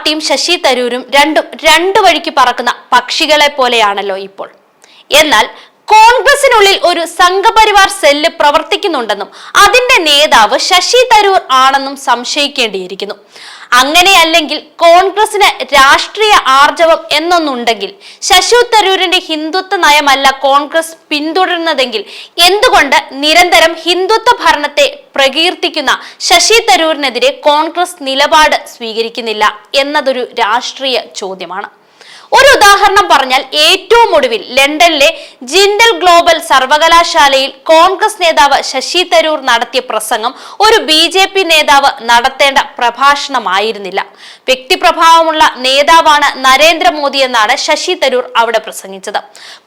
പാർട്ടിയും ശശി തരൂരും രണ്ടും രണ്ടു വഴിക്ക് പറക്കുന്ന പക്ഷികളെ പോലെയാണല്ലോ ഇപ്പോൾ. എന്നാൽ കോൺഗ്രസിനുള്ളിൽ ഒരു സംഘപരിവാർ സെല്ല് പ്രവർത്തിക്കുന്നുണ്ടെന്നും അതിന്റെ നേതാവ് ശശി തരൂർ ആണെന്നും സംശയിക്കേണ്ടിയിരിക്കുന്നു. അങ്ങനെയല്ലെങ്കിൽ കോൺഗ്രസിന് രാഷ്ട്രീയ ആർജവം എന്നൊന്നുണ്ടെങ്കിൽ ശശി തരൂരിന്റെ ഹിന്ദുത്വ നയമല്ല കോൺഗ്രസ് പിന്തുടരുന്നതെങ്കിൽ എന്തുകൊണ്ട് നിരന്തരം ഹിന്ദുത്വ ഭരണത്തെ പ്രകീർത്തിക്കുന്ന ശശി തരൂരിനെതിരെ കോൺഗ്രസ് നിലപാട് സ്വീകരിക്കുന്നില്ല എന്നതൊരു രാഷ്ട്രീയ ചോദ്യമാണ്. ഒരു ഉദാഹരണം പറഞ്ഞാൽ ഏറ്റവും ഒടുവിൽ ലണ്ടനിലെ ജിൻഡൽ ഗ്ലോബൽ സർവകലാശാലയിൽ കോൺഗ്രസ് നേതാവ് ശശി തരൂർ നടത്തിയ പ്രസംഗം ഒരു ബി ജെ പി നേതാവ് നടത്തേണ്ട പ്രഭാഷണമായിരുന്നില്ല. വ്യക്തിപ്രഭാവമുള്ള നേതാവാണ് നരേന്ദ്രമോദി എന്നാണ് ശശി തരൂർ അവിടെ പ്രസംഗിച്ചത്.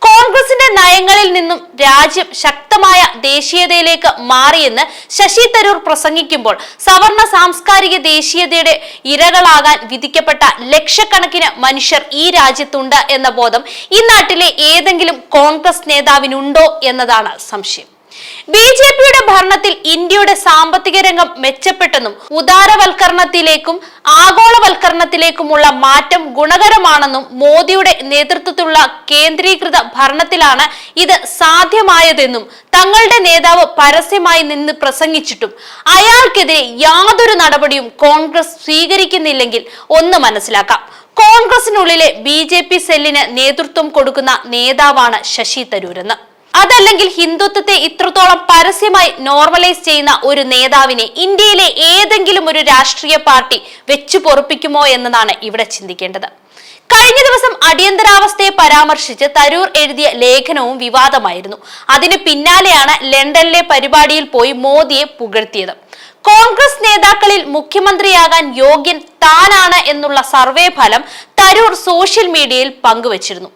കോൺഗ്രസിന്റെ നയങ്ങളിൽ നിന്നും രാജ്യം ശക്തമായ ദേശീയതയിലേക്ക് മാറിയെന്ന് ശശി തരൂർ പ്രസംഗിക്കുമ്പോൾ സവർണ സാംസ്കാരിക ദേശീയതയുടെ ഇരകളാകാൻ വിധിക്കപ്പെട്ട ലക്ഷക്കണക്കിന് മനുഷ്യർ ഈ രാജ്യത്തുണ്ട് എന്ന ബോധം ഈ നാട്ടിലെ ഏതെങ്കിലും കോൺഗ്രസ് നേതാവിനുണ്ടോ എന്നതാണ് സംശയം. ബി ജെ പിയുടെ ഭരണത്തിൽ ഇന്ത്യയുടെ സാമ്പത്തിക രംഗം മെച്ചപ്പെട്ടെന്നും ഉദാരവൽക്കരണത്തിലേക്കും ആഗോളവൽക്കരണത്തിലേക്കുമുള്ള മാറ്റം ഗുണകരമാണെന്നും മോദിയുടെ നേതൃത്വത്തിലുള്ള കേന്ദ്രീകൃത ഭരണത്തിലാണ് ഇത് സാധ്യമായതെന്നും തങ്ങളുടെ നേതാവ് പരസ്യമായി നിന്ന് പ്രസംഗിച്ചിട്ടും അയാൾക്കെതിരെ യാതൊരു നടപടിയും കോൺഗ്രസ് സ്വീകരിക്കുന്നില്ലെങ്കിൽ ഒന്ന് മനസ്സിലാക്കാം. കോൺഗ്രസിനുള്ളിലെ ബി ജെ പി സെല്ലിന് നേതൃത്വം കൊടുക്കുന്ന നേതാവാണ് ശശി തരൂരെന്ന്. അതല്ലെങ്കിൽ ഹിന്ദുത്വത്തെ ഇത്രത്തോളം പരസ്യമായി നോർമലൈസ് ചെയ്യുന്ന ഒരു നേതാവിനെ ഇന്ത്യയിലെ ഏതെങ്കിലും ഒരു രാഷ്ട്രീയ പാർട്ടി വെച്ചു പൊറപ്പിക്കുമോ എന്നതാണ് ഇവിടെ ചിന്തിക്കേണ്ടത്. കഴിഞ്ഞ ദിവസം അടിയന്തരാവസ്ഥയെ പരാമർശിച്ച് തരൂർ എഴുതിയ ലേഖനവും വിവാദമായിരുന്നു. അതിന് പിന്നാലെയാണ് ലണ്ടനിലെ പരിപാടിയിൽ പോയി മോദിയെ പുകഴ്ത്തിയത്. കോൺഗ്രസ് നേതാക്കളിൽ മുഖ്യമന്ത്രിയാകാൻ യോഗ്യൻ താനാണ് എന്നുള്ള സർവേ ഫലം തരൂർ സോഷ്യൽ മീഡിയയിൽ പങ്കുവച്ചിരുന്നു.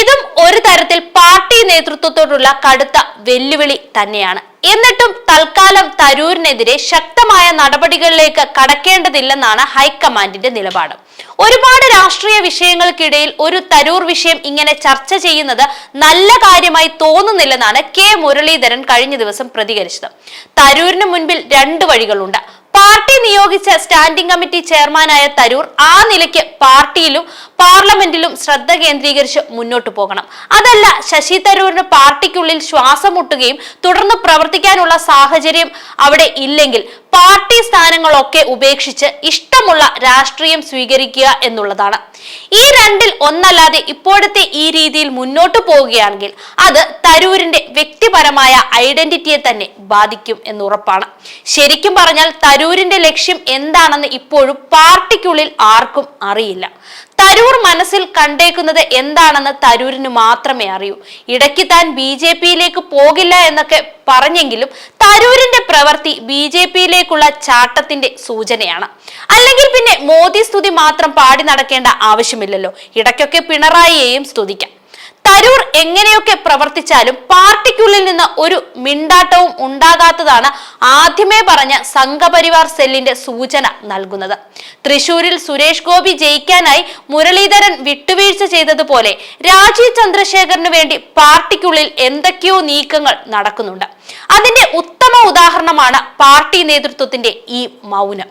ഇതും ഒരു തരത്തിൽ പാർട്ടി നേതൃത്വത്തോടുള്ള കടുത്ത വെല്ലുവിളി തന്നെയാണ്. എന്നിട്ടും തൽക്കാലം തരൂരിനെതിരെ ശക്തമായ നടപടികളിലേക്ക് കടക്കേണ്ടതില്ലെന്നാണ് ഹൈക്കമാൻഡിന്റെ നിലപാട്. ഒരുപാട് രാഷ്ട്രീയ വിഷയങ്ങൾക്കിടയിൽ ഒരു തരൂർ വിഷയം ഇങ്ങനെ ചർച്ച ചെയ്യുന്നത് നല്ല കാര്യമായി തോന്നുന്നില്ലെന്നാണ് കെ മുരളീധരൻ കഴിഞ്ഞ ദിവസം പ്രതികരിച്ചത്. തരൂരിന് മുൻപിൽ രണ്ട് വഴികളുണ്ട്. പാർട്ടി നിയോഗിച്ച സ്റ്റാൻഡിംഗ് കമ്മിറ്റി ചെയർമാനായ തരൂർ ആ നിലയ്ക്ക് പാർട്ടിയിലും പാർലമെന്റിലും ശ്രദ്ധ കേന്ദ്രീകരിച്ച് മുന്നോട്ടു പോകണം. അതല്ല ശശി തരൂരിന് പാർട്ടിക്കുള്ളിൽ ശ്വാസം മുട്ടുകയും തുടർന്ന് പ്രവർത്തിക്കാനുള്ള സാഹചര്യം അവിടെ ഇല്ലെങ്കിൽ പാർട്ടി സ്ഥാനങ്ങളൊക്കെ ഉപേക്ഷിച്ച് ഇഷ്ടമുള്ള രാഷ്ട്രീയം സ്വീകരിക്കുക എന്നുള്ളതാണ്. ഈ രണ്ടിൽ ഒന്നല്ലാതെ ഇപ്പോഴത്തെ ഈ രീതിയിൽ മുന്നോട്ട് പോവുകയാണെങ്കിൽ അത് തരൂരിന്റെ വ്യക്തിപരമായ ഐഡന്റിറ്റിയെ തന്നെ ബാധിക്കും എന്നുറപ്പാണ്. ശരിക്കും പറഞ്ഞാൽ തരൂരിന്റെ ലക്ഷ്യം എന്താണെന്ന് ഇപ്പോഴും പാർട്ടിക്കുള്ളിൽ ആർക്കും അറിയില്ല. തരൂർ മനസ്സിൽ കണ്ടേക്കുന്നത് എന്താണെന്ന് തരൂരിന് മാത്രമേ അറിയൂ. ഇടയ്ക്ക് താൻ ബി ജെ പിയിലേക്ക് പോകില്ല എന്നൊക്കെ പറഞ്ഞെങ്കിലും തരൂരിന്റെ പ്രവൃത്തി ബി ജെ പിയിലേക്കുള്ള ചാട്ടത്തിന്റെ സൂചനയാണ്. അല്ലെങ്കിൽ പിന്നെ മോദി സ്തുതി മാത്രം പാടി നടക്കേണ്ട ആവശ്യമില്ലല്ലോ. ഇടയ്ക്കൊക്കെ പിണറായിയെയും സ്തുതിക്കാം. തരൂർ എങ്ങനെയൊക്കെ പ്രവർത്തിച്ചാലും പാർട്ടിക്കുള്ളിൽ നിന്ന് ഒരു മിണ്ടാട്ടവും ഉണ്ടാകാത്തതാണ് ആദ്യമേ പറഞ്ഞ സംഘപരിവാർ സെല്ലിന്റെ സൂചന നൽകുന്നത്. തൃശൂരിൽ സുരേഷ് ഗോപി ജയിക്കാനായി മുരളീധരൻ വിട്ടുവീഴ്ച ചെയ്തതുപോലെ രാജീവ് ചന്ദ്രശേഖറിന് വേണ്ടി പാർട്ടിക്കുള്ളിൽ എന്തൊക്കെയോ നീക്കങ്ങൾ നടക്കുന്നുണ്ട്. അതിന്റെ ഉത്തമ ഉദാഹരണമാണ് പാർട്ടി നേതൃത്വത്തിന്റെ ഈ മൗനം.